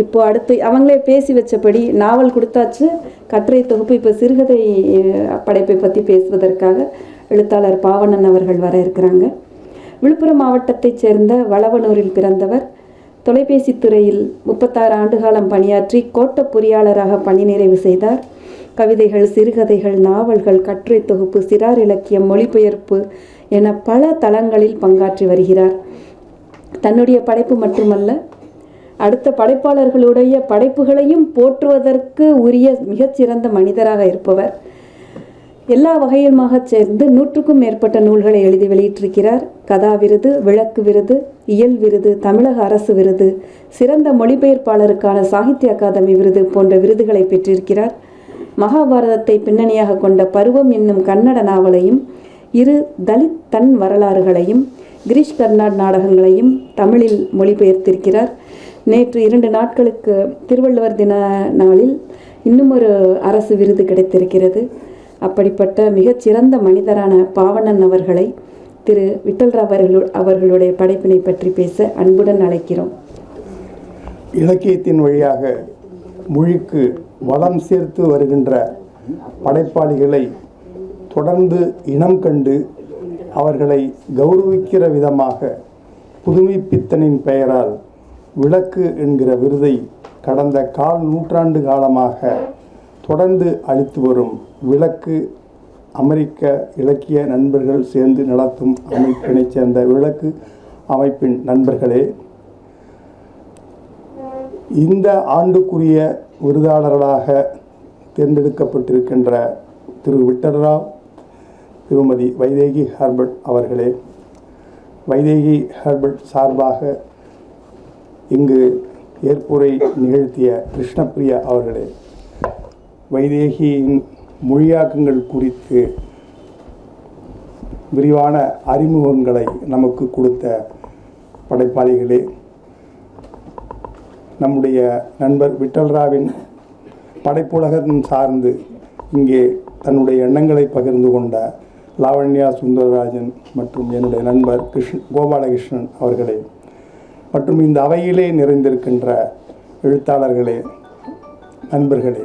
இப்போ அடுத்து அவங்களே பேசி வச்சபடி நாவல் கொடுத்தாச்சு. கட்டுரை தொகுப்பு இப்போ சிறுகதை படைப்பை பற்றி பேசுவதற்காக எழுத்தாளர் பாவணன் அவர்கள் வர இருக்கிறாங்க. விழுப்புரம் மாவட்டத்தைச் சேர்ந்த வளவனூரில் பிறந்தவர் தொலைபேசி துறையில் முப்பத்தாறு ஆண்டுகாலம் பணியாற்றி கோட்ட பொறியாளராக பணி நிறைவு செய்தார். கவிதைகள் சிறுகதைகள் நாவல்கள் கட்டுரை தொகுப்பு சிறார் இலக்கியம் மொழிபெயர்ப்பு என பல தளங்களில் பங்காற்றி வருகிறார். தன்னுடைய படைப்பு மட்டுமல்ல அடுத்த படைப்பாளர்களுடைய படைப்புகளையும் போற்றுவதற்கு உரிய மிகச்சிறந்த மனிதராக இருப்பவர். எல்லா வகையுமாக சேர்ந்து நூற்றுக்கும் மேற்பட்ட நூல்களை எழுதி வெளியிட்டிருக்கிறார். கதா விருது விளக்கு விருது இயல் விருது தமிழக அரசு விருது சிறந்த மொழிபெயர்ப்பாளருக்கான சாகித்ய அகாதமி விருது போன்ற விருதுகளை பெற்றிருக்கிறார். மகாபாரதத்தை பின்னணியாக கொண்ட பருவம் என்னும் கன்னட நாவலையும் இரு தலித் தன் வரலாறுகளையும் கிரீஷ் கர்நாட் நாடகங்களையும் தமிழில் மொழிபெயர்த்திருக்கிறார். நேற்று இரண்டு நாட்களுக்கு திருவள்ளுவர் தின நாளில் இன்னும் ஒரு அரசு விருது கிடைத்திருக்கிறது. அப்படிப்பட்ட மிகச்சிறந்த மனிதரான பாவணன் அவர்களை திரு விட்டல்ராவ் அவர்கள் அவர்களுடைய படைப்பினை பற்றி பேச அன்புடன் அழைக்கிறோம். இலக்கியத்தின் வழியாக மொழிக்கு வளம் சேர்த்து வருகின்ற படைப்பாளிகளை தொடர்ந்து இனம் கண்டு அவர்களை கௌரவிக்கிற விதமாக புதுமைப்பித்தனின் பெயரால் விளக்கு என்கிற விருதை கடந்த கால் நூற்றாண்டு காலமாக தொடர்ந்து அளித்து வரும் விளக்கு அமெரிக்க இலக்கிய நண்பர்கள் சேர்ந்து நடத்தும் அமைப்பினைச் சேர்ந்த விளக்கு அமைப்பின் நண்பர்களே இந்த ஆண்டுக்குரிய விருதாளர்களாக தேர்ந்தெடுக்கப்பட்டிருக்கின்ற திரு விட்டர்ராவ் திருமதி வைதேகி ஹர்பர்ட் அவர்களே வைதேகி ஹர்பர்ட் சார்பாக இங்கு ஏற்புரை நிகழ்த்திய கிருஷ்ணப்பிரியா அவர்களே வைதேகியின் மொழியாக்கங்கள் குறித்து விரிவான அறிமுகங்களை நமக்கு கொடுத்த படைப்பாளிகளே நம்முடைய நண்பர் விட்டல்ராவின் படைப்புலகம் சார்ந்து இங்கே தன்னுடைய எண்ணங்களை பகிர்ந்து கொண்ட லாவண்யா சுந்தரராஜன் மற்றும் என்னுடைய நண்பர் கிருஷ்ண கோபாலகிருஷ்ணன் அவர்களே மற்றும் இந்த அவையிலே நிறைந்திருக்கின்ற எழுத்தாளர்களே நண்பர்களே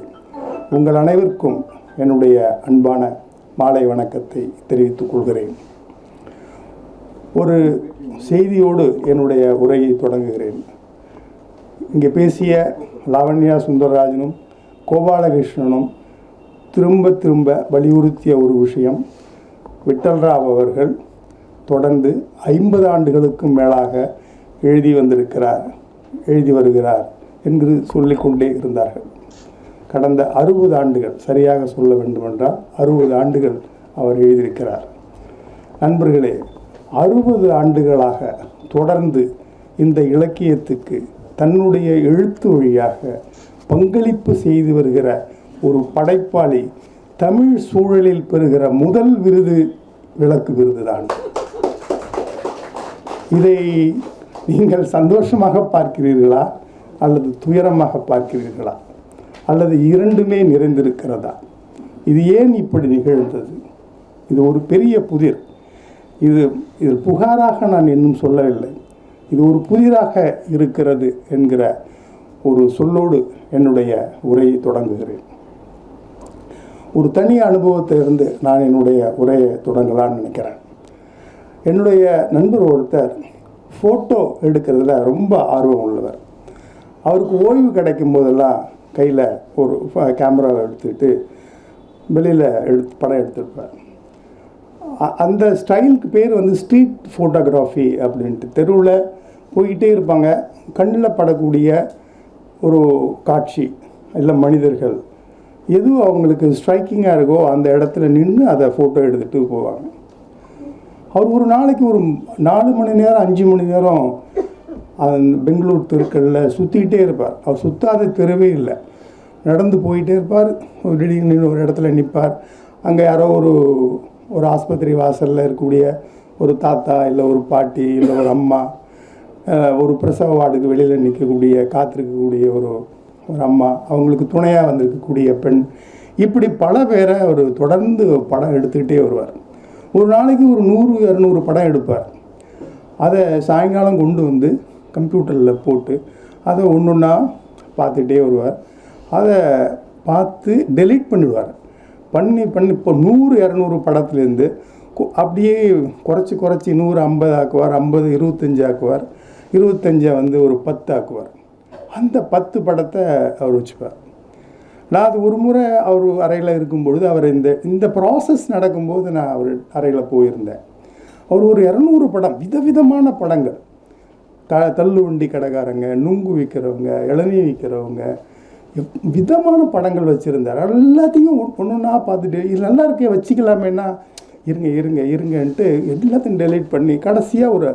உங்கள் அனைவருக்கும் என்னுடைய அன்பான மாலை வணக்கத்தை தெரிவித்துக் கொள்கிறேன். ஒரு செய்தியோடு என்னுடைய உரையை தொடங்குகிறேன். இங்கே பேசிய லாவண்யா சுந்தரராஜனும் கோபாலகிருஷ்ணனும் திரும்ப திரும்ப வலியுறுத்திய ஒரு விஷயம் விட்டல்ராவ் அவர்கள் தொடர்ந்து ஐம்பது ஆண்டுகளுக்கும் மேலாக எழுதி வந்திருக்கிறார் எழுதி வருகிறார் என்று சொல்லிக்கொண்டே இருந்தார்கள். கடந்த அறுபது ஆண்டுகள் சரியாக சொல்ல வேண்டுமென்றால் அறுபது ஆண்டுகள் அவர் எழுதியிருக்கிறார். நண்பர்களே அறுபது ஆண்டுகளாக தொடர்ந்து இந்த இலக்கியத்துக்கு தன்னுடைய எழுத்து வழியாக பங்களிப்பு செய்து வருகிற ஒரு படைப்பாளி தமிழ் சூழலில் பெறுகிற முதல் விருது விளக்கு விருதுதான். இதை நீங்கள் சந்தோஷமாக பார்க்கிறீர்களா அல்லது துயரமாக பார்க்கிறீர்களா? அல்லது இரண்டுமே நிறைந்திருக்கிறதா? இது ஏன் இப்படி நிகழ்ந்தது? இது ஒரு பெரிய புதிர். இது இது புகாராக நான் இன்னும் சொல்லவில்லை. இது ஒரு புதிராக இருக்கிறது என்கிற ஒரு சொல்லோடு என்னுடைய உரையை தொடங்குகிறேன். ஒரு தனி அனுபவத்திலிருந்து நான் என்னுடைய உரையை தொடங்கலாம்னு நினைக்கிறேன். என்னுடைய நண்பர் ஒருத்தர் ஃபோட்டோ எடுக்கிறதுல ரொம்ப ஆர்வம் உள்ளவர். அவருக்கு ஓய்வு கிடைக்கும் போதெல்லாம் கையில் ஒரு கேமராவை எடுத்துக்கிட்டு வெளியில் எடுத்து படம் எடுத்திருப்பார். அந்த ஸ்டைலுக்கு பேர் வந்து ஸ்ட்ரீட் ஃபோட்டோகிராஃபி அப்படின்ட்டு. தெருவில் போய்கிட்டே இருப்பாங்க. கண்ணில் படக்கூடிய ஒரு காட்சி இல்லை மனிதர்கள் எது அவங்களுக்கு ஸ்ட்ரைக்கிங்காக இருக்கோ அந்த இடத்துல நின்று அதை ஃபோட்டோ எடுத்துகிட்டு போவாங்க. அவர் ஒரு நாளைக்கு ஒரு நாலு மணி நேரம் அஞ்சு மணி நேரம் அந்த பெங்களூர் தெருக்களில் சுற்றிக்கிட்டே இருப்பார். அவர் சுத்தாத தெருவே இல்லை. நடந்து போயிட்டே இருப்பார். ஒரு திடீர்னு ஒரு இடத்துல நிற்பார் அங்கே யாரோ ஒரு ஒரு ஆஸ்பத்திரி வாசலில் இருக்கக்கூடிய ஒரு தாத்தா இல்லை ஒரு பாட்டி இல்லை ஒரு அம்மா ஒரு பிரசவ வார்டுக்கு வெளியில் நிற்கக்கூடிய காத்திருக்கக்கூடிய ஒரு ஒரு அம்மா அவங்களுக்கு துணையாக வந்திருக்கக்கூடிய பெண். இப்படி பல பேரை அவர் தொடர்ந்து படம் எடுத்துக்கிட்டே வருவார். ஒரு நாளைக்கு ஒரு நூறு இரநூறு படம் எடுப்பார். அதை சாயங்காலம் கொண்டு வந்து கம்ப்யூட்டரில் போட்டு அதை ஒன்று ஒன்றா பார்த்துட்டே வருவார். அதை பார்த்து டெலீட் பண்ணிடுவார். பண்ணி பண்ணி இப்போ நூறு இரநூறு படத்துலேருந்து அப்படியே குறைச்சி குறைச்சி நூறு ஐம்பது ஆக்குவார் ஐம்பது இருபத்தஞ்சு ஆக்குவார் இருபத்தஞ்சை வந்து ஒரு பத்து ஆக்குவார். அந்த பத்து படத்தை அவர் வச்சுப்பார். நான் அது ஒரு முறை அவர் அறையில் இருக்கும்பொழுது அவர் இந்த இந்த ப்ராசஸ் நடக்கும்போது நான் அவர் அறையில் போயிருந்தேன். அவர் ஒரு இரநூறு படம் விதவிதமான படங்கள். க தள்ளுவண்டி கடைக்காரங்க நுங்கு விற்கிறவங்க இளநீ விற்கிறவங்க விதமான படங்கள் வச்சுருந்தார். எல்லாத்தையும் ஒன்று ஒன்றா பார்த்துட்டு இது நல்லா இருக்கே வச்சுக்கலாமேன்னா இருங்க இருங்க இருங்கன்ட்டு எல்லாத்தையும் டெலீட் பண்ணி கடைசியாக ஒரு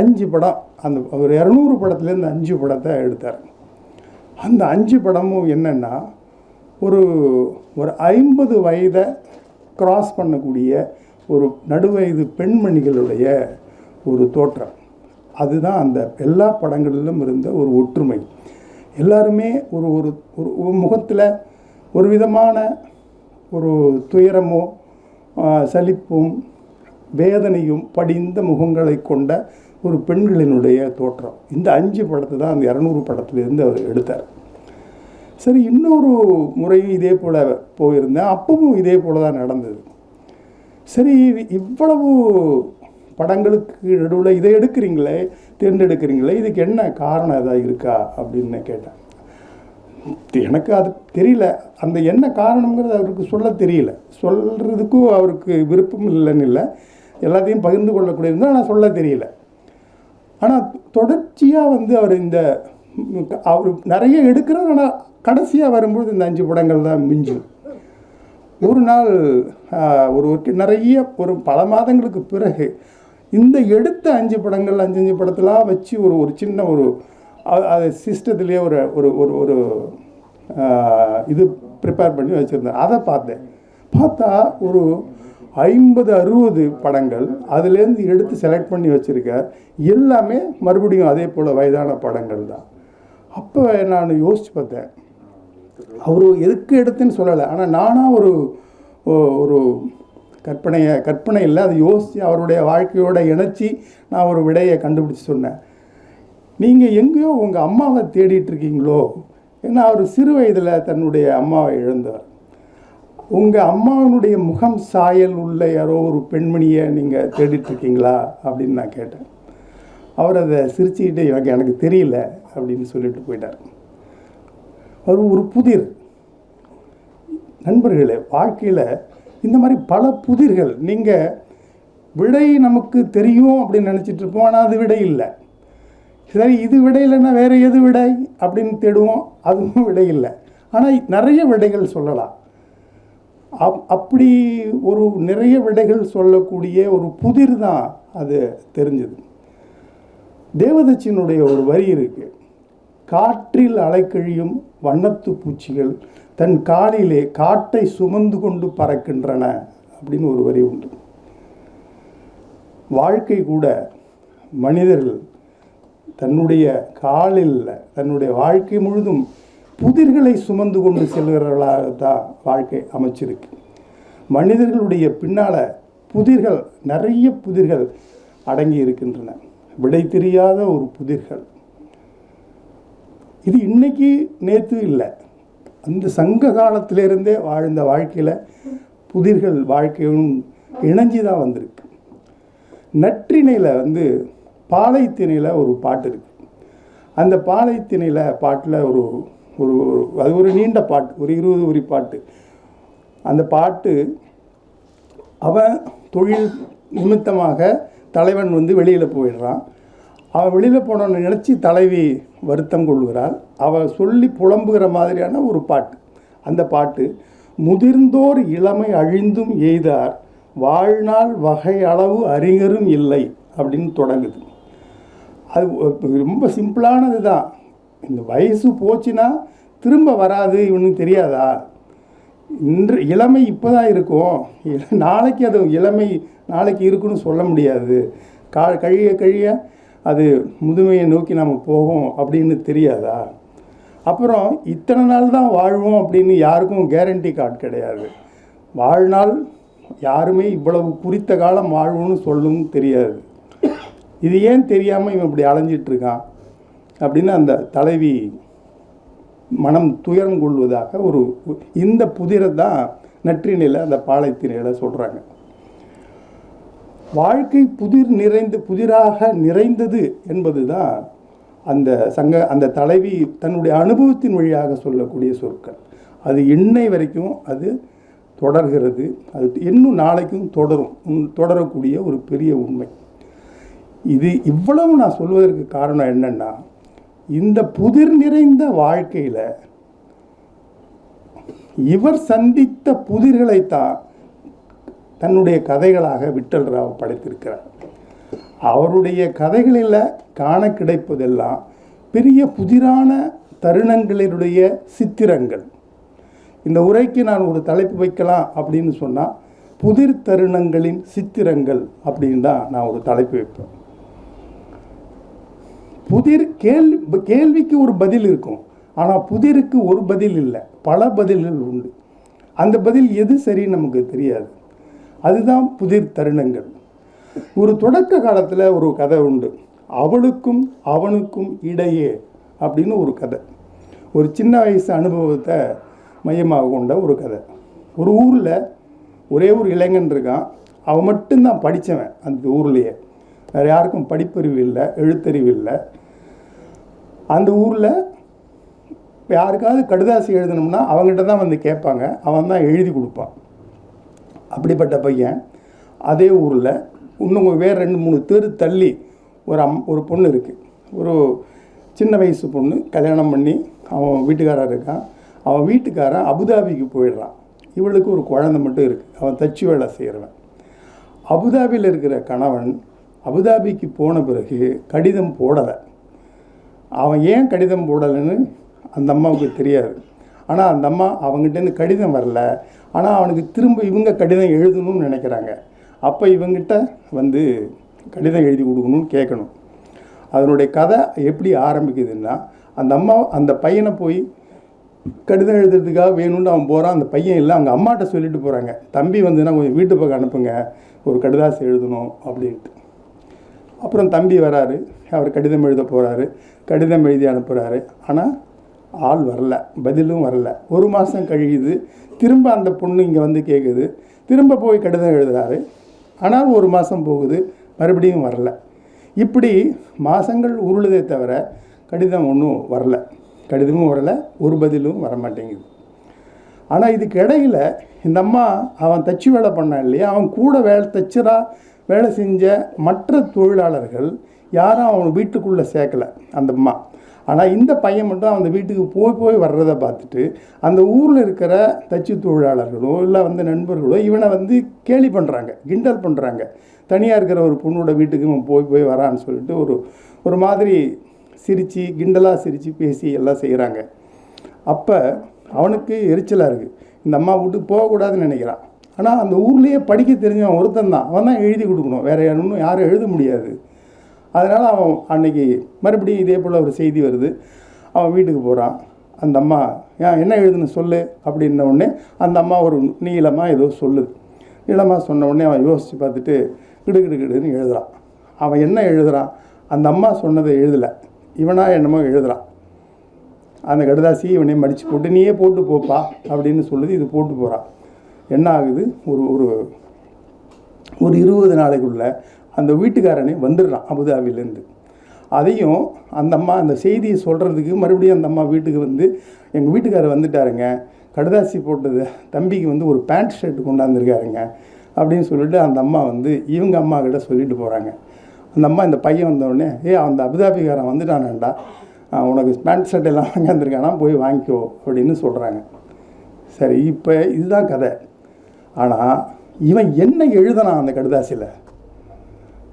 அஞ்சு படம் அந்த ஒரு இரநூறு படத்துலேருந்து அஞ்சு படத்தை எடுத்தார். அந்த அஞ்சு படமும் என்னென்னா ஒரு ஒரு ஐம்பது வயதை கிராஸ் பண்ணக்கூடிய ஒரு நடுவயது பெண்மணிகளுடைய ஒரு தோற்றம். அதுதான் அந்த எல்லா படங்களிலும் இருந்த ஒரு ஒற்றுமை. எல்லாருமே ஒரு ஒரு ஒரு முகத்தில் ஒரு விதமான ஒரு துயரமோ சலிப்பும் வேதனையும் படிந்த முகங்களை கொண்ட ஒரு பெண்களினுடைய தோற்றம். இந்த அஞ்சு படத்தை தான் அந்த இரநூறு படத்துலேருந்து அவர் எடுத்தார். சரி இன்னொரு முறையும் இதே போல் போயிருந்தேன். அப்பவும் இதே போல் தான் நடந்தது. சரி இவ்வளவு படங்களுக்கு நடுவில் இதை எடுக்கிறீங்களே தேர்ந்தெடுக்கிறீங்களே இதுக்கு என்ன காரணம் எதாவது இருக்கா அப்படின்னு கேட்டேன். எனக்கு அது தெரியல. அந்த என்ன காரணங்கிறது அவருக்கு சொல்ல தெரியல. சொல்கிறதுக்கும் அவருக்கு விருப்பம் இல்லைன்னு இல்லை. எல்லாத்தையும் பகிர்ந்து கொள்ளக்கூடிய ஆனால் சொல்ல தெரியல. ஆனால் தொடர்ச்சியாக வந்து அவர் இந்த அவர் நிறைய எடுக்கிறார் ஆனால் கடைசியாக வரும்போது இந்த அஞ்சு படங்கள் தான் மிஞ்சும். ஒரு நாள் ஒரு ஒரு நிறைய ஒரு பல மாதங்களுக்கு பிறகு இந்த எடுத்த அஞ்சு படங்கள் அஞ்சு அஞ்சு படத்தெல்லாம் வச்சு ஒரு ஒரு சின்ன ஒரு அது சிஸ்டத்துலேயே ஒரு ஒரு ஒரு ஒரு இது ப்ரிப்பேர் பண்ணி வச்சுருந்தேன். அதை பார்த்தேன். பார்த்தா ஒரு ஐம்பது அறுபது படங்கள் அதுலேருந்து எடுத்து செலக்ட் பண்ணி வச்சுருக்க எல்லாமே மறுபடியும் அதே போல் வயதான படங்கள் தான். அப்போ நான் யோசித்து பார்த்தேன். அவர் எதுக்கு எடுத்துன்னு சொல்லலை. ஆனால் நானாக ஒரு ஒரு கற்பனையை கற்பனை இல்லை. அதை யோசித்து அவருடைய வாழ்க்கையோட இணைச்சி நான் ஒரு விடையை கண்டுபிடிச்சு சொன்னேன். நீங்கள் எங்கேயோ உங்கள் அம்மாவை தேடிட்டு இருக்கீங்களோ? ஏன்னா அவர் சிறு வயதில் தன்னுடைய அம்மாவை இழந்தார். உங்கள் அம்மாவினுடைய முகம் சாயல் உள்ள யாரோ ஒரு பெண்மணியை நீங்கள் தேடிட்டு இருக்கீங்களா? அப்படின்னு நான் கேட்டேன். அவர் அதை சிரிச்சுக்கிட்டே எனக்கு எனக்கு தெரியல. அப்படின்னு சொல்லிட்டு போயிட்டார். அவர் ஒரு புதிர். நண்பர்களே வாழ்க்கையில் இந்த மாதிரி பல புதிர்கள் நீங்கள் விடை நமக்கு தெரியும் அப்படின்னு நினச்சிட்டு இருப்போம் ஆனால் அது விடை இல்லை. சரி இது விடை இல்லைன்னா வேறு எது விடை அப்படின்னு தேடுவோம் அதுவும் விடை இல்லை. ஆனால் நிறைய விடைகள் சொல்லலாம். அப் அப்படி ஒரு நிறைய விடைகள் சொல்லக்கூடிய ஒரு புதிர் தான் அது தெரிஞ்சது. தேவதச்சினுடைய ஒரு வரி இருக்கு. காற்றில் அலைக்கழியும் வண்ணத்து பூச்சிகள் தன் காலிலே காட்டை சுமந்து கொண்டு பறக்கின்றன அப்படின்னு ஒரு வரி உண்டு. வாழ்க்கை கூட மனிதர்கள் தன்னுடைய காலில் தன்னுடைய வாழ்க்கை முழுதும் புதிர்களை சுமந்து கொண்டு செல்கிறவர்களாக தான் வாழ்க்கை அமைச்சிருக்கு. மனிதர்களுடைய பின்னால் புதிர்கள் நிறைய புதிர்கள் அடங்கி இருக்கின்றன. விடை தெரியாத ஒரு புதிர்கள். இது இன்னைக்கு நேற்று இல்லை. அந்த சங்க காலத்திலிருந்தே வாழ்ந்த வாழ்க்கையில் புதிர்கள் வாழ்க்கையும் இணைஞ்சி தான் வந்திருக்கு. நற்றிணையில் வந்து பாலைத்திணையில் ஒரு பாட்டு இருக்கு. அந்த பாலைத்திணையில் பாட்டில் ஒரு ஒரு ஒரு- அது ஒரு நீண்ட பாட்டு ஒரு இருபது வரி பாட்டு. அந்த பாட்டு அவன் தொழில் நிமித்தமாக தலைவன் வந்து வெளியில் போயிடுறான். அவள் வெளியில் போனோன்னு நினச்சி தலைவி வருத்தம் கொள்கிறாள். அவள் சொல்லி புலம்புகிற மாதிரியான ஒரு பாட்டு. அந்த பாட்டு முதிர்ந்தோர் இளமை அழிந்தும் எய்தார் வாழ்நாள் வகை அளவு அறிஞரும் இல்லை அப்படின்னு தொடங்குது. அது ரொம்ப சிம்பிளானது தான். இந்த வயசு போச்சுன்னா திரும்ப வராது இவனுக்கு தெரியாதா? இன்று இளமை இப்போ தான் இருக்கும் நாளைக்கு அது இளமை நாளைக்கு இருக்குன்னு சொல்ல முடியாது. கா கழிய கழிய அது முதுமையை நோக்கி நம்ம போகும் அப்படின்னு தெரியாதா? அப்புறம் இத்தனை நாள் தான் வாழ்வோம் அப்படின்னு யாருக்கும் கேரண்டி கார்டு கிடையாது. வாழ்நாள் யாருமே இவ்வளவு குறித்த காலம் வாழ்வுன்னு சொல்லவும் தெரியாது. இது ஏன் தெரியாமல் இவன் இப்படி அலைஞ்சிட்ருக்கான்? அப்படின்னு அந்த தலைவி மனம் துயரம் கொள்வதாக ஒரு இந்த புதிரை தான் நற்றினில அந்த பாலைத்திரையில சொல்கிறாங்க வாழ்க்கை புதிர் நிறைந்து புதிராக நிறைந்தது என்பது தான் அந்த சங்க அந்த தலைவி தன்னுடைய அனுபவத்தின் வழியாக சொல்லக்கூடிய சொற்கள். அது இன்னை வரைக்கும் அது தொடர்கிறது. அது இன்னும் நாளைக்கும் தொடரும். உம், தொடரக்கூடிய ஒரு பெரிய உண்மை. இது இவ்வளவு நான் சொல்வதற்கு காரணம் என்னென்னா இந்த புதிர் நிறைந்த வாழ்க்கையில் இவர் சந்தித்த புதிர்களைத்தான் தன்னுடைய கதைகளாக விட்டல் ராவ் படைத்திருக்கிறார். அவருடைய கதைகளில் காண கிடைப்பதெல்லாம் பெரிய புதிரான தருணங்களினுடைய சித்திரங்கள். இந்த உரைக்கு நான் ஒரு தலைப்பு வைக்கலாம் அப்படின்னு சொன்னால் புதிர் தருணங்களின் சித்திரங்கள் அப்படின்னு தான் நான் ஒரு தலைப்பு வைப்பேன். புதிர் கேள்வி கேள்விக்கு ஒரு பதில் இருக்கும் ஆனால் புதிருக்கு ஒரு பதில் இல்லை பல பதில்கள் உண்டு. அந்த பதில் எது சரின்னு நமக்கு தெரியாது. அதுதான் புதிர் தருணங்கள். ஒரு தொடக்க காலத்தில் ஒரு கதை உண்டு. அவளுக்கும் அவனுக்கும் இடையே அப்படின்னு ஒரு கதை. ஒரு சின்ன வயசு அனுபவத்தை மையமாக கொண்ட ஒரு கதை. ஒரு ஊரில் ஒரே ஒரு இளைஞன் இருக்கான். அவன் மட்டும்தான் படித்தவன் அந்த ஊர்லேயே. வேறு யாருக்கும் படிப்பறிவு இல்லை எழுத்தறிவு இல்லை. அந்த ஊரில் யாருக்காவது கடுதாசி எழுதணும்னா அவங்ககிட்ட தான் வந்து கேட்பாங்க. அவன் தான் எழுதி கொடுப்பான். அப்படிப்பட்ட பையன். அதே ஊரில் இன்னும் வேறு ரெண்டு மூணு தெரு தள்ளி ஒரு அம் ஒரு பொண்ணு இருக்குது ஒரு சின்ன வயசு பொண்ணு கல்யாணம் பண்ணி அவன் வீட்டுக்காரர் இருக்கான். அவன் வீட்டுக்காரன் அபுதாபிக்கு போயிடுறான். இவளுக்கு ஒரு குழந்தை மட்டும் இருக்குது அவன் தச்சு வேலை செய்கிறவன் அபுதாபியில் இருக்கிற கணவன் அபுதாபிக்கு போன பிறகு கடிதம் போடலை. அவன் ஏன் கடிதம் போடலைன்னு அந்த அம்மாவுக்கு தெரியாது. ஆனால் அந்த அம்மா அவங்ககிட்டேருந்து கடிதம் வரல. ஆனால் அவனுக்கு திரும்ப இவங்க கடிதம் எழுதணும்னு நினைக்கிறாங்க. அப்போ இவங்கிட்ட வந்து கடிதம் எழுதி கொடுக்கணும்னு கேட்கணும். அதனுடைய கதை எப்படி ஆரம்பிக்குதுன்னா அந்த அம்மா அந்த பையனை போய் கடிதம் எழுதுறதுக்காக வேணும்னு அவன் போகிறான் அந்த பையன் இல்லை அவங்க அம்மாட்ட சொல்லிட்டு போகிறாங்க தம்பி வந்துன்னா கொஞ்சம் வீட்டு பக்கம் அனுப்புங்க ஒரு கடிதாசு எழுதணும் அப்படின்ட்டு. அப்புறம் தம்பி வராரு அவர் கடிதம் எழுத போகிறாரு கடிதம் எழுதி அனுப்புகிறாரு ஆனால் ஆள் வரல பதிலும் வரல. ஒரு மாதம் கழியுது. திரும்ப அந்த பொண்ணு இங்கே வந்து கேட்குது திரும்ப போய் கடிதம் எழுதுறாரு. ஆனால் ஒரு மாதம் போகுது. மறுபடியும் வரல. இப்படி மாதங்கள் உருளுதே தவிர கடிதம் ஒன்றும் வரல. கடிதமும் வரல ஒரு பதிலும் வர மாட்டேங்குது ஆனால் இதுக்கு இடையில இந்த அம்மா அவன் தச்சு வேலை பண்ணான் இல்லையா? அவன் கூட வேலை தச்சராக வேலை செஞ்ச மற்ற தொழிலாளர்கள் யாரும் அவன் வீட்டுக்குள்ளே சேர்க்கல. அந்த அம்மா. ஆனால் இந்த பையன் மட்டும் அந்த வீட்டுக்கு போய் போய் வர்றதை பார்த்துட்டு அந்த ஊரில் இருக்கிற தச்சு தொழிலாளர்களோ இல்லை வந்து நண்பர்களோ இவனை வந்து கேலி பண்ணுறாங்க கிண்டல் பண்ணுறாங்க தனியாக இருக்கிற ஒரு பொண்ணோட வீட்டுக்கு இவன் போய் போய் வரான்னு சொல்லிட்டு ஒரு ஒரு மாதிரி சிரித்து கிண்டலாக சிரித்து பேசி எல்லாம் செய்கிறாங்க அப்போ அவனுக்கு எரிச்சலாக இருக்குது இந்த அம்மா வீட்டுக்கு போகக்கூடாதுன்னு நினைக்கிறான். ஆனால் அந்த ஊர்லேயே படிக்க தெரிஞ்சவன் ஒருத்தன் தான். அவன் தான் எழுதி கொடுக்கணும். வேறு இன்னும் யாரும் எழுத முடியாது. அதனால் அவன் அன்னைக்கு மறுபடியும் இதே போல் ஒரு செய்தி வருது. அவன் வீட்டுக்கு போகிறான் அந்த அம்மா ஏன் என்ன எழுதுன்னு சொல்லு? அப்படின்ன உடனே அந்த அம்மா ஒரு நீளமாக ஏதோ சொல்லுது. நீளமாக சொன்ன உடனே அவன் யோசித்து பார்த்துட்டு கிடு கிடு கிடுன்னு எழுதுறான். அவன் என்ன எழுதுறான்? அந்த அம்மா சொன்னதை எழுதலை. இவனா என்னமோ எழுதுறான். அந்த கடுதாசி இவனே மடித்து போட்டு நீயே போட்டு போப்பா அப்படின்னு சொல்லுது. இது போட்டு போகிறான் என்ன ஆகுது? ஒரு ஒரு ஒரு இருபது நாளைக்குள்ளே அந்த வீட்டுக்காரனே வந்துடுறான் அபுதாபிலேருந்து அதையும் அந்த அம்மா அந்த செய்தியை சொல்கிறதுக்கு மறுபடியும் அந்த அம்மா வீட்டுக்கு வந்து எங்கள் வீட்டுக்காரர் வந்துட்டாருங்க. கடுதாசி போட்டது தம்பிக்கு வந்து ஒரு பேண்ட் ஷர்ட் கொண்டாந்துருக்காருங்க அப்படின்னு சொல்லிட்டு அந்த அம்மா வந்து இவங்க அம்மா கிட்ட சொல்லிட்டு போகிறாங்க அந்த அம்மா இந்த பையன் வந்தவுடனே ஏ அந்த அபுதாபிக்காரன் வந்துட்டானேண்டா. உனக்கு பேண்ட் ஷர்ட் எல்லாம் வாங்கியிருந்திருக்கானா போய் வாங்கிக்கோ அப்படின்னு சொல்கிறாங்க சரி இப்போ இதுதான் கதை. ஆனால் இவன் என்ன எழுதனான் அந்த கடுதாசியில்?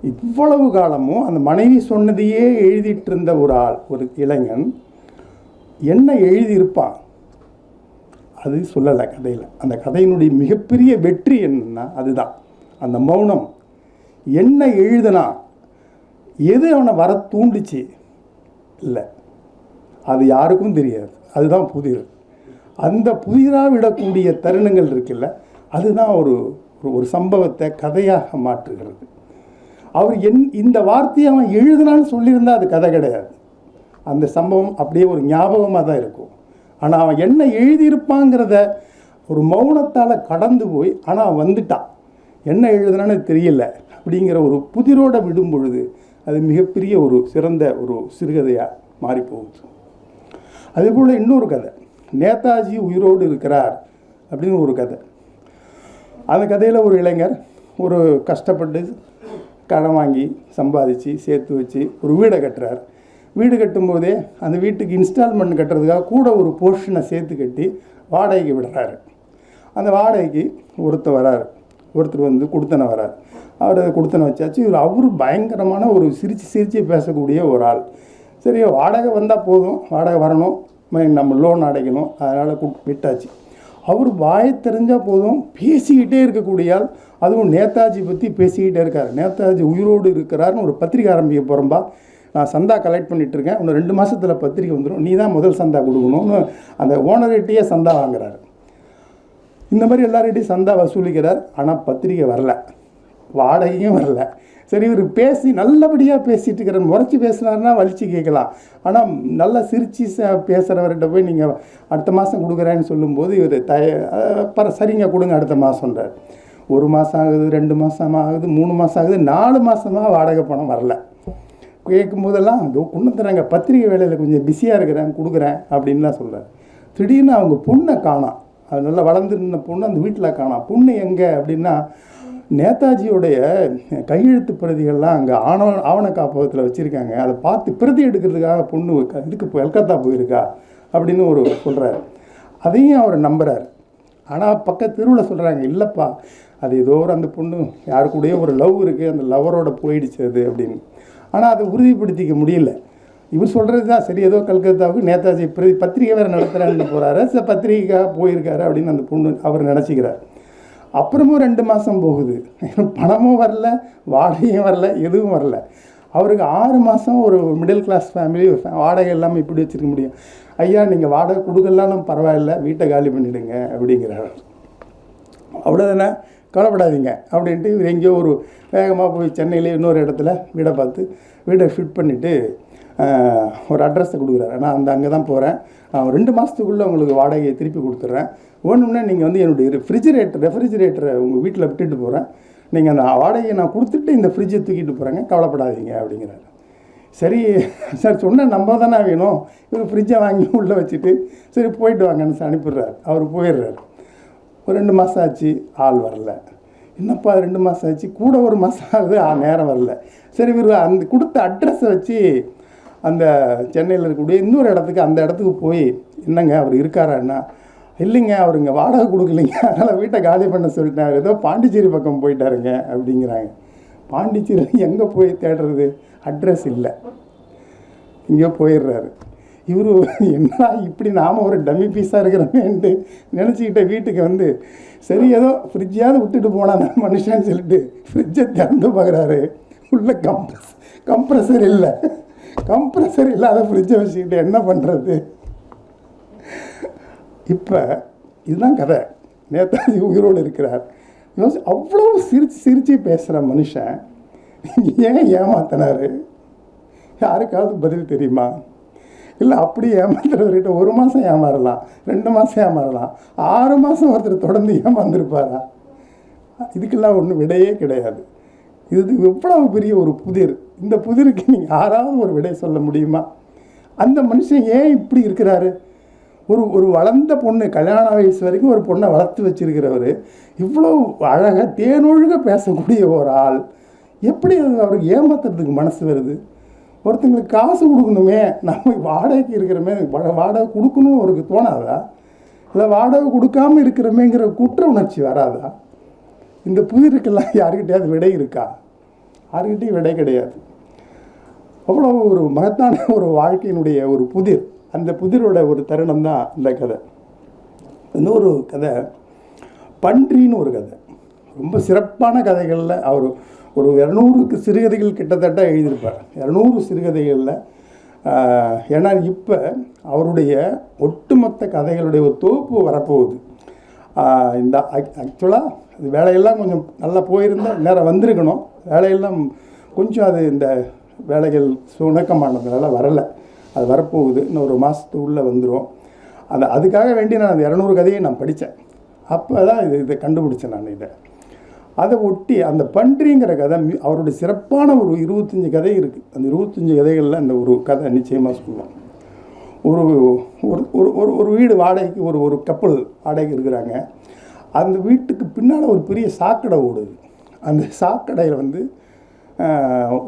இவ்வளவு காலமும் அந்த மனைவி சொன்னதையே எழுதிட்டு இருந்த ஒரு ஆள் ஒரு இளைஞன் என்ன எழுதியிருப்பான்? அது சொல்லலை கதையில். அந்த கதையினுடைய மிகப்பெரிய வெற்றி என்னன்னா அதுதான். அந்த மௌனம். என்ன எழுதுனா எது அவனை வர தூண்டுச்சு? இல்லை. அது யாருக்கும் தெரியாது. அதுதான் புதிர். அந்த புதிராக விடக்கூடிய தருணங்கள் இருக்குல்ல அதுதான் ஒரு ஒரு- ஒரு சம்பவத்தை கதையாக மாற்றுகிறது. அவர் என் இந்த வார்த்தையை அவன் எழுதுனான்னு சொல்லியிருந்தா அது கதை கிடையாது. அந்த சம்பவம் அப்படியே ஒரு ஞாபகமாக தான் இருக்கும். ஆனால் அவன் என்ன எழுதியிருப்பாங்கிறத ஒரு மௌனத்தால் கடந்து போய் ஆனால் வந்துட்டான் என்ன எழுதுனான்னு தெரியல. அப்படிங்கிற ஒரு புதிரோட விடும் பொழுது அது மிகப்பெரிய ஒரு சிறந்த ஒரு சிறுகதையாக மாறி போகுது போல் இன்னொரு கதை. நேதாஜி உயிரோடு இருக்கிறார் அப்படின்னு ஒரு கதை. அந்த கதையில் ஒரு இளைஞர் ஒரு கஷ்டப்பட்டு கடன் வாங்கி சம்பாதிச்சு சேர்த்து வச்சு ஒரு வீடை கட்டுறார். வீடு கட்டும்போதே அந்த வீட்டுக்கு இன்ஸ்டால்மெண்ட் கட்டுறதுக்காக கூட ஒரு போர்ஷனை சேர்த்து கட்டி வாடகைக்கு விடுறாரு. அந்த வாடகைக்கு ஒருத்தர் வராரு. ஒருத்தர் வந்து கொடுத்தனை வரார். அவர் கொடுத்தனை வச்சாச்சு. இவர் அவர் பயங்கரமான ஒரு சிரித்து சிரித்து பேசக்கூடிய ஒரு ஆள். சரி வாடகை வந்தால் போதும். வாடகை வரணும். நம்ம லோன் அடைக்கணும். அதனால் கு விட்டாச்சு. அவர் வாய் தெரிஞ்சால் போதும் பேசிக்கிட்டே இருக்கக்கூடியால் அதுவும் நேதாஜி பற்றி பேசிக்கிட்டே இருக்கார். நேதாஜி உயிரோடு இருக்கிறாருன்னு ஒரு பத்திரிக்கை ஆரம்பிக்க போகிறோம்பா நான் சந்தா கலெக்ட் பண்ணிகிட்டு இருக்கேன். இன்னும் ரெண்டு மாதத்தில் பத்திரிக்கை வந்துடும் நீ தான் முதல் சந்தா கொடுக்கணும்னு அந்த ஓனர்கிட்டயே சந்தா வாங்குறாரு. இந்த மாதிரி எல்லார்கிட்டையும் சந்தா வசூலிக்கிறார். ஆனால் பத்திரிக்கை வரல. வாடகையும் வரல. சரி இவர் பேசி நல்லபடியாக பேசிகிட்டு இருக்கிற முறைச்சி பேசினார்னா வலிச்சு கேட்கலாம். ஆனால் நல்லா சிரித்து ச பேசுகிறவர்கிட்ட போய் நீங்கள் அடுத்த மாதம் கொடுக்குறேன்னு சொல்லும்போது இவர் தய பர சரிங்க கொடுங்க அடுத்த மாதம்ன்றார் ஒரு மாதம் ஆகுது ரெண்டு மாதம் ஆகுது மூணு மாதம் ஆகுது நாலு மாதமாக வாடகை பணம் வரல. கேட்கும் போதெல்லாம் இதோ கொண்டு தராங்க பத்திரிக்கை வேலையில் கொஞ்சம் பிஸியாக இருக்கிறேன் கொடுக்குறேன் அப்படின்லாம் சொல்கிறார் திடீர்னு அவங்க பொண்ணை காணோம். அது நல்லா வளர்ந்துருந்த பொண்ணு அந்த வீட்டில் காணோம். பொண்ணு எங்கே அப்படின்னா நேதாஜியோடைய கையெழுத்து பிரதிகள்லாம் அங்கே ஆணவ ஆவண காப்பகத்தில் வச்சுருக்காங்க. அதை பார்த்து பிரதி எடுக்கிறதுக்காக பொண்ணு இதுக்கு கல்கத்தா போயிருக்கா? அப்படின்னு ஒரு சொல்கிறாரு அதையும் அவர் நம்புகிறார் ஆனால் பக்கத்து தெருவில் சொல்கிறாங்க இல்லைப்பா அது ஏதோ ஒரு அந்த பொண்ணு யாரு கூடயோ ஒரு லவ் இருக்குது அந்த லவரோட போயிடுச்சு அது அப்படின்னு. ஆனால் அதை உறுதிப்படுத்திக்க முடியல. இவர் சொல்கிறது தான் சரி ஏதோ கல்கத்தாவுக்கு நேதாஜி பிரதி பத்திரிகை வேறு நடத்துகிறான்னு போகிறாரு ச பத்திரிகைக்காக போயிருக்காரு அப்படின்னு அந்த பொண்ணு அவர் நினச்சிக்கிறார். அப்புறமும் ரெண்டு மாதம் போகுது. பணமும் வரல வாடகையும் வரல எதுவும் வரல. அவருக்கு ஆறு மாதம் ஒரு மிடில் கிளாஸ் ஃபேமிலி வாடகை இல்லாமல் இப்படி வச்சுருக்க முடியும். ஐயா நீங்கள் வாடகை கொடுக்கலனாலும் பரவாயில்ல வீட்டை காலி பண்ணிவிடுங்க அப்படிங்கிறார். அவ்வளோதானே கவலைப்படாதீங்க அப்படின்ட்டு இவர் எங்கேயோ ஒரு வேகமாக போய் சென்னையிலே இன்னொரு இடத்துல வீடை பார்த்து வீடை ஃபிட் பண்ணிவிட்டு ஒரு அட்ரஸை கொடுக்குறாரு. நான் அந்த அங்கே தான் போகிறேன் ரெண்டு மாதத்துக்குள்ளே உங்களுக்கு வாடகையை திருப்பி கொடுத்துட்றேன். ஒன்றுன்னா நீங்கள் வந்து என்னுடைய ரெஃப்ரிஜிரேட்டர் ரெஃப்ரிஜிரேட்டரை உங்கள் வீட்டில் விட்டுட்டு போகிறேன் நீங்கள் அந்த வாடகையை நான் கொடுத்துட்டு இந்த ஃப்ரிட்ஜை தூக்கிட்டு போகிறேங்க கவலைப்படாதீங்க அப்படிங்கிறாரு. சரி சார் சொன்ன நம்ம தானே வேணும். இவர் ஃப்ரிட்ஜை வாங்கி உள்ளே வச்சுட்டு சரி போயிட்டு வாங்கன்னு அனுப்பிடுறாரு. அவர் போயிடுறாரு. ஒரு ரெண்டு மாதம் ஆச்சு ஆள் வரல. என்னப்பா ரெண்டு மாதம் ஆச்சு? கூட ஒரு மாதம் ஆகுது ஆ நேரம் வரல. சரி இவர் அந்த கொடுத்த அட்ரஸை வச்சு அந்த சென்னையில் இருக்கக்கூடிய இன்னொரு இடத்துக்கு அந்த இடத்துக்கு போய் என்னங்க அவர் இருக்காரான்னா இல்லைங்க அவர் இங்கே வாடகை கொடுக்கலைங்க. அதனால் வீட்டை காலி பண்ண சொல்லிட்டாரு. ஏதோ பாண்டிச்சேரி பக்கம் போயிட்டாருங்க அப்படிங்கிறாங்க. பாண்டிச்சேரி எங்கே போய் தேடுறது? அட்ரஸ் இல்லை. இங்கே போயிடுறாரு. இவரு என்ன இப்படி நாம் ஒரு டம்மி பீஸாக இருக்கிறோமேன்ட்டு நினச்சிக்கிட்ட வீட்டுக்கு வந்து சரி ஏதோ ஃப்ரிட்ஜாவது விட்டுட்டு போனா நான் மனுஷன்னு சொல்லிட்டு ஃப்ரிட்ஜை திறந்து பார்க்குறாரு. உள்ள கம்ப்ரஸ் கம்ப்ரஸர் இல்லை. கம்ப்ரஸர் இல்லாத ஃப்ரிட்ஜை வச்சுக்கிட்டு என்ன பண்ணுறது இப்போ இதுதான் கதை. நேதாஜி உயிரோடு இருக்கிறார். யோசி அவ்வளோ சிரிச்சு சிரித்து பேசுகிற மனுஷன் ஏன் ஏமாத்தினார்? யாருக்காவது பதில் தெரியுமா? இல்லை அப்படி ஏமாத்துறவர்கிட்ட ஒரு மாதம் ஏமாறலாம் ரெண்டு மாதம் ஏமாறலாம் ஆறு மாதம் ஒருத்தர் தொடர்ந்து ஏமாந்துருப்பாரா? இதுக்கெல்லாம் ஒன்றும் விடையே கிடையாது. இது எவ்வளவு பெரிய ஒரு புதிர். இந்த புதிருக்கு நீங்கள் யாராவது ஒரு விடை சொல்ல முடியுமா? அந்த மனுஷன் ஏன் இப்படி இருக்கிறாரு? ஒரு ஒரு வளர்ந்த பொண்ணு கல்யாண வயசு வரைக்கும் ஒரு பொண்ணை வளர்த்து வச்சிருக்கிறவர் இவ்வளோ அழகாக தேனொழுக பேசக்கூடிய ஒரு ஆள். எப்படி அது அவருக்கு ஏமாத்துறதுக்கு மனசு வருது? ஒருத்தங்களுக்கு காசு கொடுக்கணுமே நம்ம வாடகைக்கு இருக்கிறோமே வாடகை கொடுக்கணும் அவருக்கு தோணாதா? இல்லை வாடகை கொடுக்காம இருக்கிறோமேங்கிற குற்ற உணர்ச்சி வராதா? இந்த புதிருக்கெல்லாம் யாருக்கிட்டையாவது விடை இருக்கா? யாருக்கிட்டையும் விடை கிடையாது. அவ்வளோ ஒரு மகத்தான ஒரு வாழ்க்கையினுடைய ஒரு புதிர். அந்த புதிரோட ஒரு தருணம் தான் இந்த கதை. இன்னொரு கதை பன்றின்னு ஒரு கதை. ரொம்ப சிறப்பான கதைகளில் அவர் ஒரு இரநூறுக்கு சிறுகதைகள் கிட்டத்தட்ட எழுதியிருப்பார். இரநூறு சிறுகதைகளில் ஏன்னா இப்போ அவருடைய ஒட்டுமொத்த கதைகளுடைய ஒரு தொகுப்பு வரப்போகுது. இந்த ஆக்சுவலாக அது வேலையெல்லாம் கொஞ்சம் நல்லா போயிருந்தால் நேரம் வந்திருக்கணும். வேலையெல்லாம் கொஞ்சம் அது இந்த வேலைகள் சுணக்கமானதுனால வரலை. அது வரப்போகுது. இன்னும் ஒரு மாதத்துக்குள்ளே வந்துடும் அந்த அதுக்காக வேண்டி நான் அந்த இரநூறு கதையை நான் படித்தேன். அப்போ தான் இது இதை கண்டுபிடிச்சேன் நான் இதை. அதை ஒட்டி அந்த பன்றிங்கிற கதை அவருடைய சிறப்பான ஒரு இருபத்தஞ்சி கதை இருக்குது அந்த இருபத்தஞ்சி கதைகளில் அந்த ஒரு கதை நிச்சயமாக சொல்லுவோம் ஒரு ஒரு ஒரு ஒரு ஒரு வீடு வாடகைக்கு ஒரு ஒரு கப்பல் வாடகைக்கு இருக்கிறாங்க. அந்த வீட்டுக்கு பின்னால் ஒரு பெரிய சாக்கடை ஓடுது. அந்த சாக்கடையில் வந்து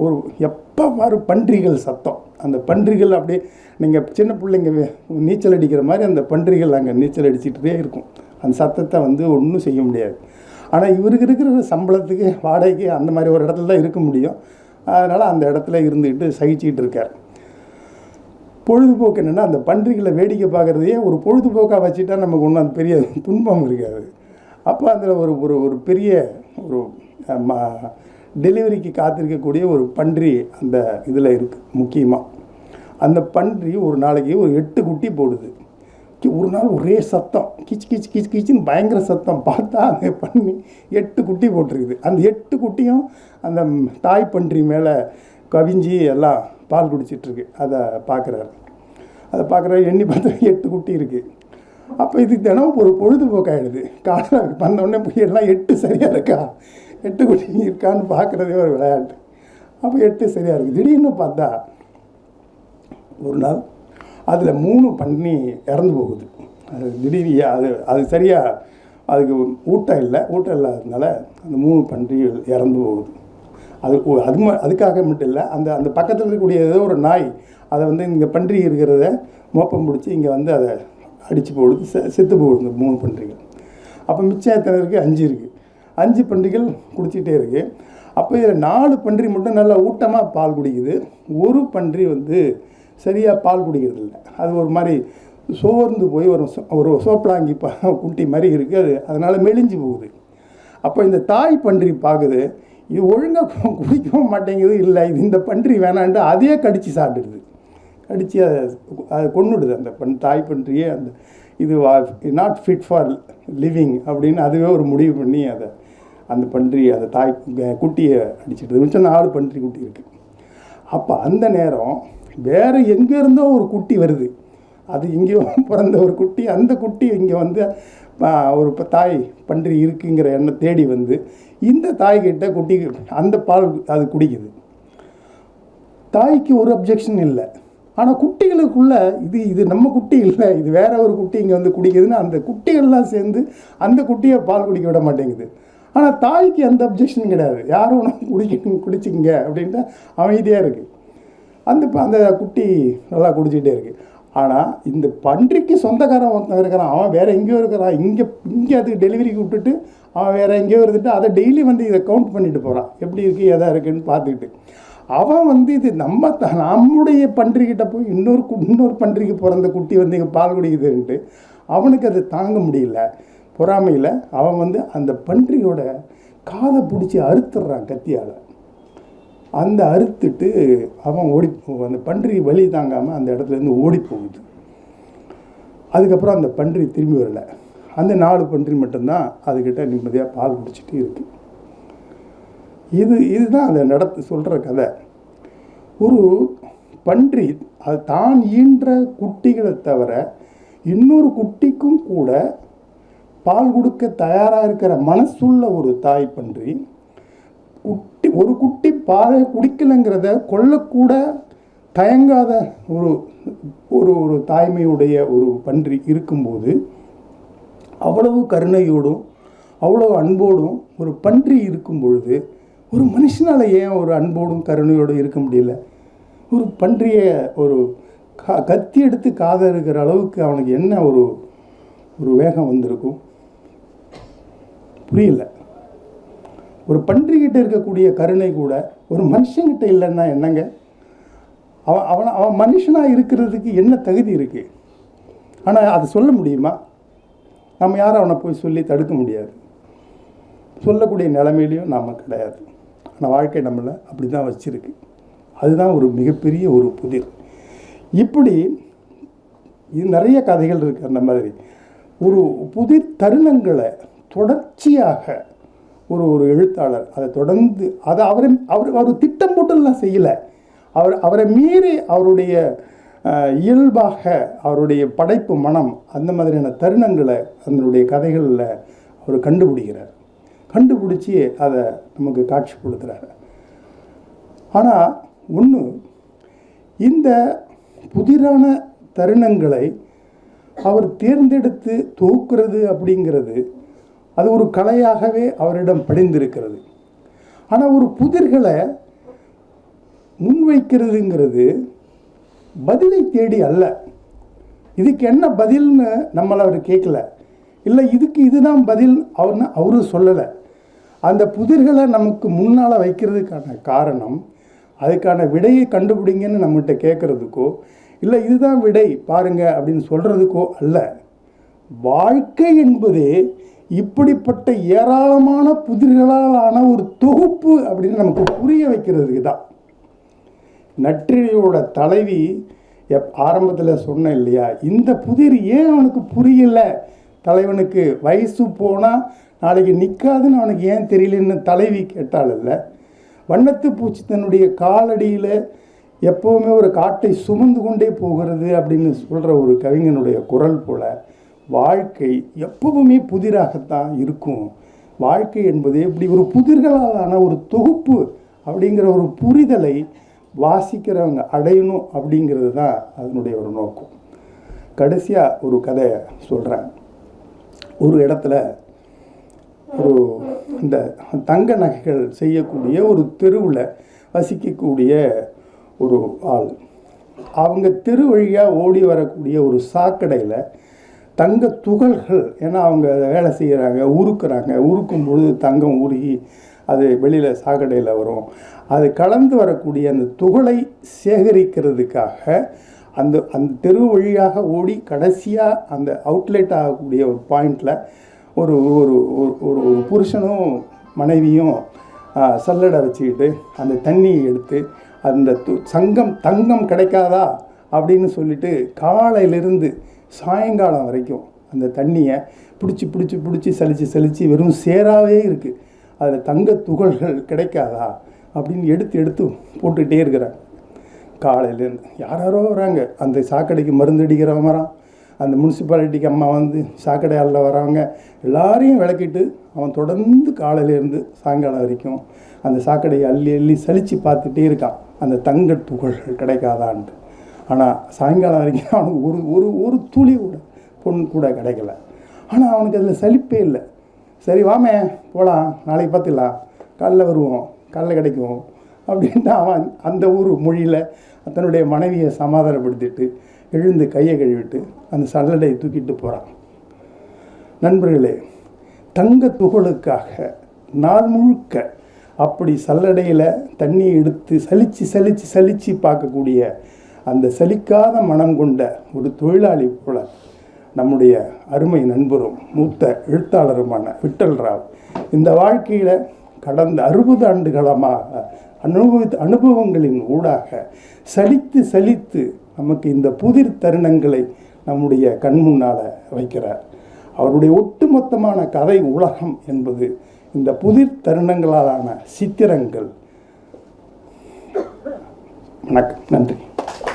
ஒரு எப்போ வரும் பன்றிகள் சத்தம். அந்த பன்றிகள் அப்படியே நீங்கள் சின்ன பிள்ளைங்க நீச்சல் அடிக்கிற மாதிரி அந்த பன்றிகள் அங்கே நீச்சல் அடிச்சிட்டே இருக்கும். அந்த சத்தத்தை வந்து ஒன்றும் செய்ய முடியாது. ஆனால் இவருக்கு இருக்கிற சம்பளத்துக்கு வாடகைக்கு அந்த மாதிரி ஒரு இடத்துல தான் இருக்க முடியும். அதனால் அந்த இடத்துல இருந்துக்கிட்டு சகிச்சிக்கிட்டு இருக்கார். பொழுதுபோக்கு என்னென்னா அந்த பன்றிகளை வேடிக்கை பார்க்குறதையே ஒரு பொழுதுபோக்காக வச்சுட்டா நமக்கு ஒன்றும் அந்த பெரிய துன்பம் இருக்காது. அப்போ அதில் ஒரு ஒரு ஒரு பெரிய ஒரு டெலிவரிக்கு காத்திருக்கக்கூடிய ஒரு பன்றி அந்த இதில் இருக்குது முக்கியமாக அந்த பன்றி ஒரு நாளைக்கு ஒரு எட்டு குட்டி போடுது. ஒரு நாள் ஒரே சத்தம். கிச் கிச் கிச் கிச்சின்னு பயங்கர சத்தம். பார்த்தா அந்த பண்ணி எட்டு குட்டி போட்டிருக்குது. அந்த எட்டு குட்டியும் அந்த தாய் பன்றி மேலே கவிஞ்சி எல்லாம் பால் குடிச்சிட்ருக்கு. அதை பார்க்குறாரு. அதை பார்க்குறாரு எண்ணி பார்த்தா எட்டு குட்டி இருக்குது அப்போ இது தினம் ஒரு பொழுதுபோக்காயிடுது. காலையில் வந்தோடனே எல்லாம் எட்டு சரியாக இருக்கா? எட்டு குட்டி இருக்கான்னு பார்க்குறதே ஒரு விளையாட்டு. அப்போ எட்டு சரியாக இருக்குது திடீர்னு பார்த்தா ஒரு நாள் அதில் மூணு பண்ணி இறந்து போகுது. அது திடீர் அது அது சரியாக அதுக்கு ஊட்டம் இல்லை. ஊட்டம் இல்லாததுனால அந்த மூணு பன்றிகள் இறந்து போகுது. அது அது ம- அதுக்காக மட்டும் இல்லை. அந்த அந்த பக்கத்தில் இருக்கக்கூடிய ஏதோ ஒரு நாய் அதை வந்து இங்கே பன்றி இருக்கிறத மோப்பம் பிடிச்சி இங்கே வந்து அதை அடித்து போடுது. செ- செத்து போடுது மூணு பன்றிகள். அப்போ மிச்சம் எத்தனை இருக்குது அஞ்சு இருக்குது அஞ்சு பன்றிகள் குடிச்சிட்டே இருக்குது அப்போ இதில் நாலு பன்றி மட்டும் நல்லா ஊட்டமாக பால் குடிக்குது. ஒரு பன்றி வந்து சரியாக பால் குடிக்கிறது இல்லை. அது ஒரு மாதிரி சோர்ந்து போய் ஒரு சோ- ஒரு சோப்பலாங்கி ப குட்டி மாதிரி இருக்குது அது அதனால் மெலிஞ்சு போகுது. அப்போ இந்த தாய் பன்றி பார்க்குது இது ஒழுங்காக குடிக்கவும் மாட்டேங்குது. இல்லை இது இந்த பன்றி வேணான்ட்டு அதையே கடித்து சாப்பிடுது. கடித்து அதை அதை கொண்டுடுது அந்த பண் தாய் பன்றியே அந்த இது நாட் ஃபிட் ஃபார் லிவிங் அப்படின்னு அதுவே ஒரு முடிவு பண்ணி அதை அந்த பன்றி அந்த தாய் குட்டியை அடிச்சிடுது மிச்சம் நாலு பன்றி குட்டி இருக்குது அப்போ அந்த நேரம் வேறு எங்கேருந்தோ ஒரு குட்டி வருது. அது இங்கேயோ பிறந்த ஒரு குட்டி அந்த குட்டி இங்கே வந்து ஒரு இப்போ தாய் பன்றி இருக்குங்கிற எண்ணம் தேடி வந்து இந்த தாய்கிட்ட குட்டி அந்த பால் அது குடிக்குது. தாய்க்கு ஒரு அப்ஜெக்ஷன் இல்லை. ஆனால் குட்டிகளுக்குள்ள இது இது நம்ம குட்டி இல்லை. இது வேற ஒரு குட்டி இங்கே வந்து குடிக்குதுன்னு அந்த குட்டிகள்லாம் சேர்ந்து அந்த குட்டியை பால் குடிக்க விட மாட்டேங்குது. ஆனால் தாய்க்கு எந்த அப்ஜெக்ஷனும் கிடையாது. யாரும் உனக்கு குடிக்கணும் குடிச்சிங்க அப்படின்ட்டு அமைதியாக இருக்குது அந்த இப்போ அந்த குட்டி நல்லா குடிச்சிக்கிட்டே இருக்கு. ஆனால் இந்த பன்றிக்கு சொந்தக்காரன் ஒருத்தன் இருக்கிறான். அவன் வேறு எங்கேயோ இருக்கிறான். இங்கே இங்கே அதுக்கு டெலிவரிக்கு விட்டுட்டு அவன் வேறு எங்கேயோ இருந்துட்டு அதை டெய்லி வந்து இதை கவுண்ட் பண்ணிட்டு போகிறான் எப்படி இருக்குது எதாக இருக்குன்னு பார்த்துக்கிட்டு. அவன் வந்து இது நம்ம த- நம்முடைய பன்றிக்கிட்ட போய் இன்னொரு கு- இன்னொரு பன்றிக்கு பிறந்த குட்டி வந்து இங்கே பால் குடிக்குதுன்ட்டு அவனுக்கு அது தாங்க முடியல. பொறாமையில் அவன் வந்து அந்த பன்றியோட காதை பிடிச்சி அறுத்துடுறான் கத்தியால். அந்த அறுத்துட்டு அவன் ஓடி அந்த பன்றி வலி தாங்காமல் அந்த இடத்துலேருந்து ஓடி போகுது. அதுக்கப்புறம் அந்த பன்றி திரும்பி வரல. அந்த நாலு பன்றி மட்டும்தான் அதுக்கிட்ட நிம்மதியாக பால் குடிச்சிட்டு இருக்கு. இது இதுதான் அந்த நடத்து சொல்கிற கதை. ஒரு பன்றி அது தான் ஈன்ற குட்டிகளை தவிர இன்னொரு குட்டிக்கும் கூட பால் கொடுக்க தயாராக இருக்கிற மனசுள்ள ஒரு தாய் பன்றி குட்டி ஒரு குட்டி பாலை குடிக்கலைங்கிறத கொல்லக்கூட தயங்காத ஒரு ஒரு ஒரு தாய்மையுடைய ஒரு பன்றி இருக்கும்போது அவ்வளவு கருணையோடும் அவ்வளவு அன்போடும் ஒரு பன்றி இருக்கும் பொழுது ஒரு மனுஷனால் ஏன் ஒரு அன்போடும் கருணையோடும் இருக்க முடியல? ஒரு பன்றியை ஒரு கத்தி எடுத்து காத இருக்கிற அளவுக்கு அவனுக்கு என்ன ஒரு ஒரு வேகம் வந்திருக்கும்? புரியல. ஒரு பன்றிக்கிட்ட இருக்கக்கூடிய கருணை கூட ஒரு மனுஷங்கிட்ட இல்லைன்னா என்னங்க? அவன் அவன் அவன் மனுஷனாக இருக்கிறதுக்கு என்ன தகுதி இருக்குது ஆனால் அதை சொல்ல முடியுமா? நம்ம யாரும் அவனை போய் சொல்லி தடுக்க முடியாது. சொல்லக்கூடிய நிலைமையிலையும் நாம் கிடையாது. ஆனால் வாழ்க்கை நம்மளை அப்படி தான் வச்சுருக்கு. அதுதான் ஒரு மிகப்பெரிய ஒரு புதிர். இப்படி இது நிறைய கதைகள் இருக்குது அந்த மாதிரி. ஒரு புதிர் தருணங்களை தொடர்ச்சியாக ஒரு ஒரு எழுத்தாளர் அதை தொடர்ந்து அதை அவரை அவர் அவர் திட்டம் போட்டுலாம் செய்யலை. அவர் அவரை மீறி அவருடைய இயல்பாக அவருடைய படைப்பு மனம் அந்த மாதிரியான தருணங்களை அதனுடைய கதைகளில் அவர் கண்டுபிடிக்கிறார். கண்டுபிடிச்சி அதை நமக்கு காட்சிப்படுத்துகிறார் ஆனால் ஒன்று இந்த புதிரான தருணங்களை அவர் தேர்ந்தெடுத்து தொகுக்கிறது அப்படிங்கிறது அது ஒரு கலையாகவே அவரிடம் படிந்திருக்கிறது. ஆனால் ஒரு புதிர்களை முன்வைக்கிறதுங்கிறது பதிலை தேடி அல்ல. இதுக்கு என்ன பதில்னு நம்மளை அவர் கேட்கல. இல்லை இதுக்கு இதுதான் பதில் அவர்னு அவரும் சொல்லலை. அந்த புதிர்களை நமக்கு முன்னால் வைக்கிறதுக்கான காரணம் அதுக்கான விடையை கண்டுபிடிங்கன்னு நம்மகிட்ட கேட்குறதுக்கோ இல்லை இதுதான் விடை பாருங்கள் அப்படின்னு சொல்கிறதுக்கோ அல்ல. வாழ்க்கை என்பதே இப்படிப்பட்ட ஏராளமான புதிர்களாலான ஒரு தொகுப்பு அப்படின்னு நமக்கு புரிய வைக்கிறதுக்கு தான் நற்றினியோட தலைவி எப் ஆரம்பத்தில் சொன்னேன் இல்லையா இந்த புதிர் ஏன் அவனுக்கு புரியல? தலைவனுக்கு வயசு போனால் நாளைக்கு நிற்காதுன்னு அவனுக்கு ஏன் தெரியலன்னு தலைவி கேட்டால் இல்லை. வண்ணத்து பூச்சி தன்னுடைய காலடியில் எப்போவுமே ஒரு காட்டை சுமந்து கொண்டே போகிறது அப்படின்னு சொல்கிற ஒரு கவிஞனுடைய குரல் போல் வாழ்க்கை எப்பவுமே புதிராகத்தான் இருக்கும். வாழ்க்கை என்பது இப்படி ஒரு புதிர்களாலான ஒரு தொகுப்பு அப்படிங்கிற ஒரு புரிதலை வாசிக்கிறவங்க அடையணும் அப்படிங்கிறது தான் அதனுடைய ஒரு நோக்கம். கடைசியாக ஒரு கதையை சொல்கிறேன் ஒரு இடத்துல ஒரு இந்த தங்க நகைகள் செய்யக்கூடிய ஒரு தெருவில் வசிக்கக்கூடிய ஒரு ஆள். அவங்க தெரு வழியாக ஓடி வரக்கூடிய ஒரு சாக்கடையில் தங்க துகள்கள் ஏன்னா அவங்க வேலை செய்கிறாங்க உருக்குறாங்க. உருக்கும் பொழுது தங்கம் உருகி அது வெளியில் சாக்கடையில் வரும். அது கலந்து வரக்கூடிய அந்த துகளை சேகரிக்கிறதுக்காக அந்த அந்த தெரு வழியாக ஓடி கடைசியாக அந்த அவுட்லெட் ஆகக்கூடிய ஒரு பாயிண்டில் ஒரு ஒரு ஒரு ஒரு புருஷனும் மனைவியும் சல்லடை வச்சுக்கிட்டு அந்த தண்ணியை எடுத்து அந்த து- சங்கம் தங்கம் கிடைக்காதா அப்படின்னு சொல்லிட்டு காலையிலிருந்து சாயங்காலம் வரைக்கும் அந்த தண்ணியை பிடிச்சி பிடிச்சி பிடிச்சி சலித்து சலித்து வெறும் சேராகவே இருக்குது அதில் தங்க துகள்கள் கிடைக்காதா அப்படின்னு எடுத்து எடுத்து போட்டுக்கிட்டே இருக்கிறாங்க காலையிலேருந்து யாரோ வராங்க. அந்த சாக்கடைக்கு மருந்து அடிக்கிறவன் வரான். அந்த முனிசிபாலிட்டிக்கு அம்மா வந்து சாக்கடை ஆளில் வராங்க எல்லாரையும் விளக்கிட்டு அவன் தொடர்ந்து காலையிலேருந்து சாயங்காலம் வரைக்கும் அந்த சாக்கடையை அள்ளி அள்ளி சலித்து பார்த்துட்டே இருக்கான். அந்த தங்க துகள்கள் கிடைக்காதான்ட்டு. ஆனால் சாயங்காலம் வரைக்கும் அவனுக்கு ஒரு ஒரு ஒரு துளி கூட பொண்ணு கூட கிடைக்கல. ஆனால் அவனுக்கு அதில் சலிப்பே இல்லை. சரி வாமே போகலாம் நாளைக்கு பார்த்துக்கலாம். காலைல வருவோம். காலைல கிடைக்கும். அப்படின்ட்டு அவன் அந்த ஊர் மொழியில் தன்னுடைய மனைவியை சமாதானப்படுத்திட்டு எழுந்து கையை கழுவிட்டு அந்த சல்லடையை தூக்கிட்டு போகிறான் நண்பர்களே தங்க துகளுக்காக நாள் முழுக்க அப்படி சல்லடையில் தண்ணி எடுத்து சலிச்சு சலிச்சு சலிச்சு பார்க்கக்கூடிய அந்த சலிக்காத மனம் கொண்ட ஒரு தொழிலாளி போல நம்முடைய அருமை நண்பரும் மூத்த எழுத்தாளருமான விட்டல் ராவ் இந்த வாழ்க்கையில் கடந்த அறுபது ஆண்டுகளமாக அனுபவி அனுபவங்களின் ஊடாக சலித்து சலித்து நமக்கு இந்த புதிர் தருணங்களை நம்முடைய கண் முன்னால் வைக்கிறார். அவருடைய ஒட்டுமொத்தமான கதை உலகம் என்பது இந்த புதிர் தருணங்களாலான சித்திரங்கள். வணக்கம். நன்றி.